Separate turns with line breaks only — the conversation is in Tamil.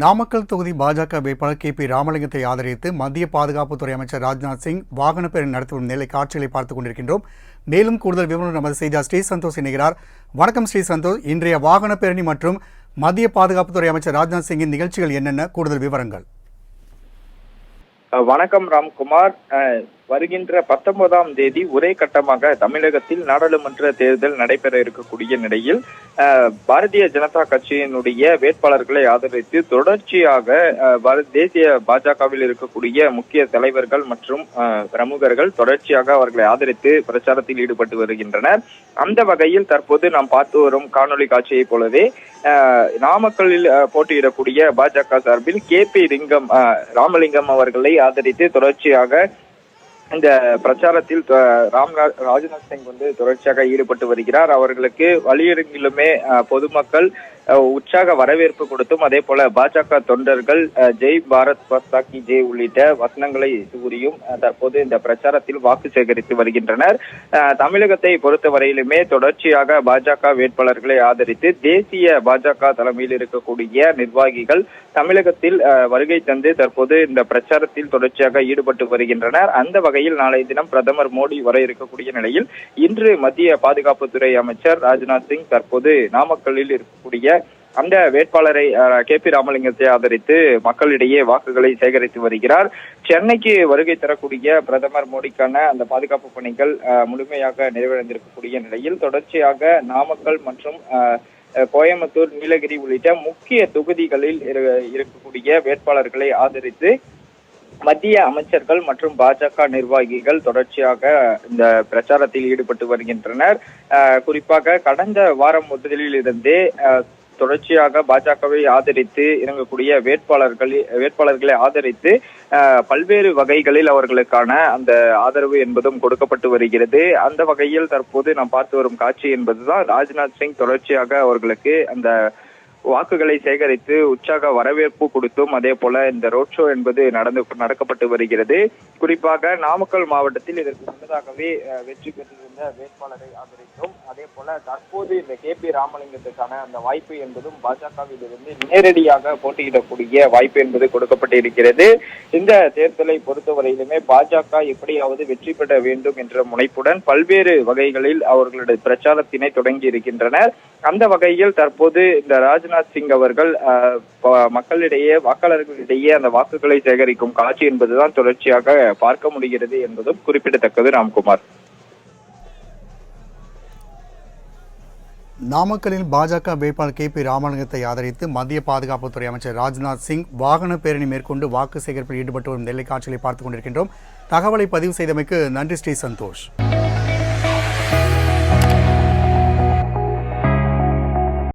நாமக்கல் தொகுதி பாஜக வேட்பாளர் கே பி ராமலிங்கத்தை ஆதரித்து மத்திய பாதுகாப்புத்துறை அமைச்சர் ராஜ்நாத் சிங் வாகன பேரணி நடத்தி வரும் நிலை காட்சிகளை பார்த்துக் கொண்டிருக்கின்றோம். மேலும் கூடுதல் விவரம் நமது செய்தியார் ஸ்ரீ சந்தோஷ் இணைகிறார். வணக்கம் ஸ்ரீ சந்தோஷ். இன்றைய வாகன பேரணி மற்றும் மத்திய பாதுகாப்புத்துறை அமைச்சர் ராஜ்நாத் சிங்கின் நிகழ்ச்சிகள் என்னென்ன? கூடுதல் விவரங்கள்.
வணக்கம் ராம்குமார். வருகின்ற பத்தொன்பதாம் தேதி ஒரே கட்டமாக தமிழகத்தில் நாடாளுமன்ற தேர்தல் நடைபெற இருக்கக்கூடிய நிலையில் பாரதிய ஜனதா கட்சியினுடைய வேட்பாளர்களை ஆதரித்து தொடர்ச்சியாக பார- தேசிய பாஜகவில் இருக்கக்கூடிய முக்கிய தலைவர்கள் மற்றும் பிரமுகர்கள் தொடர்ச்சியாக அவர்களை ஆதரித்து பிரச்சாரத்தில் ஈடுபட்டு வருகின்றனர். அந்த வகையில் தற்போது நாம் பார்த்து வரும் காணொலி காட்சியைப் போலவே நாமக்கல்லில் போட்டியிடக்கூடிய பாஜக சார்பில் கே பி லிங்கம் அஹ், ராமலிங்கம் அவர்களை ஆதரித்து தொடர்ச்சியாக இந்த பிரச்சாரத்தில் ராம்நாத் ராஜ்நாத் சிங் வந்து தொடர்ச்சியாக ஈடுபட்டு வருகிறார். அவர்களுக்கு வழியருங்கிலுமே அஹ், பொதுமக்கள் உற்சாக வரவேற்பு கொடுத்தும் அதே போல பாஜக தொண்டர்கள் ஜெய் பாரத் மாதா கி ஜெய் உள்ளிட்ட வசனங்களை கூறியும் தற்போது இந்த பிரச்சாரத்தில் வாக்கு சேகரித்து வருகின்றனர். தமிழகத்தை பொறுத்தவரையிலுமே தொடர்ச்சியாக பாஜக வேட்பாளர்களை ஆதரித்து தேசிய பாஜக தலைமையில் இருக்கக்கூடிய நிர்வாகிகள் தமிழகத்தில் அஹ், வருகை தந்து தற்போது இந்த பிரச்சாரத்தில் தொடர்ச்சியாக ஈடுபட்டு வருகின்றனர். அந்த வகையில் நாளைய தினம் பிரதமர் மோடி வர இருக்கக்கூடிய நிலையில் இன்று மத்திய பாதுகாப்புத்துறை அமைச்சர் ராஜ்நாத் சிங் தற்போது நாமக்கல்லில் இருக்கக்கூடிய அந்த வேட்பாளரை கே பி ராமலிங்கத்தை ஆதரித்து மக்களிடையே வாக்குகளை சேகரித்து வருகிறார். சென்னைக்கு வருகை தரக்கூடிய பிரதமர் மோடிக்கான அந்த பாதுகாப்பு பணிகள் முழுமையாக நிறைவடைந்திருக்கக்கூடிய நிலையில் தொடர்ச்சியாக நாமக்கல் மற்றும் கோயம்புத்தூர் நீலகிரி உள்ளிட்ட முக்கிய தொகுதிகளில் இரு- இருக்கக்கூடிய வேட்பாளர்களை ஆதரித்து மத்திய அமைச்சர்கள் மற்றும் பாஜக நிர்வாகிகள் தொடர்ச்சியாக இந்த பிரச்சாரத்தில் ஈடுபட்டு வருகின்றனர். குறிப்பாக கடந்த வாரம் முதலில் இருந்தே தொடர்ச்சியாக பாஜகவை ஆதரித்து இறங்கக்கூடிய வேட்பாளர்கள் வேட்பாளர்களை ஆதரித்து பல்வேறு வகைகளில் அவர்களுக்கான அந்த ஆதரவு என்பதும் கொடுக்கப்பட்டு வருகிறது. அந்த வகையில் தற்போது நாம் பார்த்து வரும் காட்சி என்பதுதான் ராஜ்நாத் சிங் தொடர்ச்சியாக அவர்களுக்கு அந்த வாக்குகளை சேகரித்து உற்சாக வரவேற்பு கொடுத்தும் அதே போல இந்த ரோட் ஷோ என்பது நடந்து நடக்கப்பட்டு வருகிறது. குறிப்பாக நாமக்கல் மாவட்டத்தில் இதற்கு முன்னதாகவே வெற்றி பெற்றிருந்த வேட்பாளரை ஆதரித்தோம். அதே போல தற்போது இந்த கே பி ராமலிங்கத்துக்கான அந்த வாய்ப்பு என்பதும் பாஜகவில் இருந்து நேரடியாக போட்டியிடக்கூடிய வாய்ப்பு என்பது கொடுக்கப்பட்டிருக்கிறது. இந்த தேர்தலை பொறுத்தவரையிலுமே பாஜக எப்படியாவது வெற்றி பெற வேண்டும் என்ற முனைப்புடன் பல்வேறு வகைகளில் அவர்களுடைய பிரச்சாரத்தினை தொடங்கி இருக்கின்றனர். அந்த வகையில் தற்போது இந்த ராஜ் ராஜ்நாத் சிங் அவர்கள் மக்களிடையே வாக்காளர்களிடையே அந்த வாக்குகளை சேகரிக்கும் காட்சி என்பதுதான் தொடர்ச்சியாக பார்க்க முடிகிறது என்பதும் குறிப்பிடத்தக்கது ராம்குமார்.
நாமக்கல்லில் பாஜக வேட்பாளர் கே பி ராமலிங்கத்தை ஆதரித்து மத்திய பாதுகாப்புத்துறை அமைச்சர் ராஜ்நாத் சிங் வாகன பேரணி மேற்கொண்டு வாக்கு சேகரிப்பில் ஈடுபட்டு வரும் நெல்லை காட்சிகளை பார்த்துக் கொண்டிருக்கின்றோம். தகவலை பதிவு செய்தமைக்கு நன்றி ஸ்ரீ சந்தோஷ்.